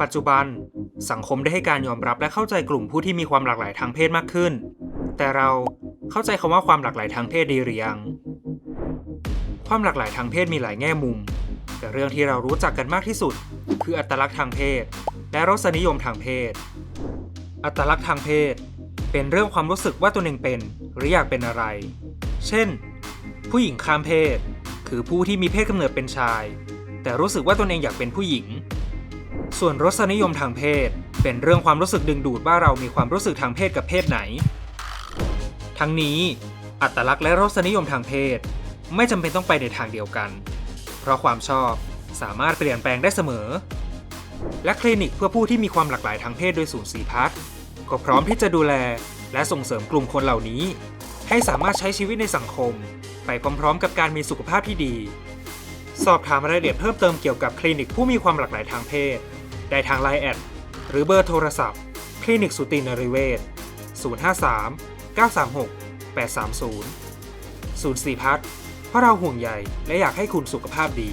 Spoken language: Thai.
ปัจจุบัน สังคมได้ให้การยอมรับและเข้าใจกลุ่มผู้ที่มีความหลากหลายทางเพศมากขึ้น แต่เราเข้าใจคำว่าความหลากหลายทางเพศดีหรือยัง ความหลากหลายทางเพศมีหลายแง่มุม แต่เรื่องที่เรารู้จักกันมากที่สุด คืออัตลักษณ์ทางเพศ และรสนิยมทางเพศ อัตลักษณ์ทางเพศ เป็นเรื่องความรู้สึกว่าตัวเองเป็น หรืออยากเป็นอะไร เช่น ผู้หญิงข้ามเพศ คือผู้ที่มีเพศกำเนิดเป็นชาย แต่รู้สึกว่าตนเองอยากเป็นผู้หญิง ส่วนรสนิยมทางเพศ เป็นเรื่องความรู้สึกดึงดูดว่าเรามีความรู้สึกทางเพศกับเพศไหน ทั้งนี้ อัตลักษณ์และรสนิยมทางเพศ ไม่จำเป็นต้องไปในทางเดียวกัน เพราะความชอบสามารถเปลี่ยนแปลงได้เสมอ และคลินิกเพื่อผู้ที่มีความหลากหลายทางเพศโดยศูนย์สีพัฒก็พร้อมที่จะดูแลและส่งเสริมกลุ่มคนเหล่านี้ ให้สามารถใช้ชีวิตในสังคม ไปพร้อมๆ กับการมีสุขภาพที่ดี สอบถามรายละเอียดเพิ่มเติมเกี่ยวกับคลินิกผู้มีความหลากหลายทางเพศ ได้ทางไลน์แอดหรือเบอร์โทรศัพท์ คลินิกสุตินริเวศ053 936 830 ศูนย์สีพัฒน์เพราะเราห่วงใยและอยากให้คุณสุขภาพดี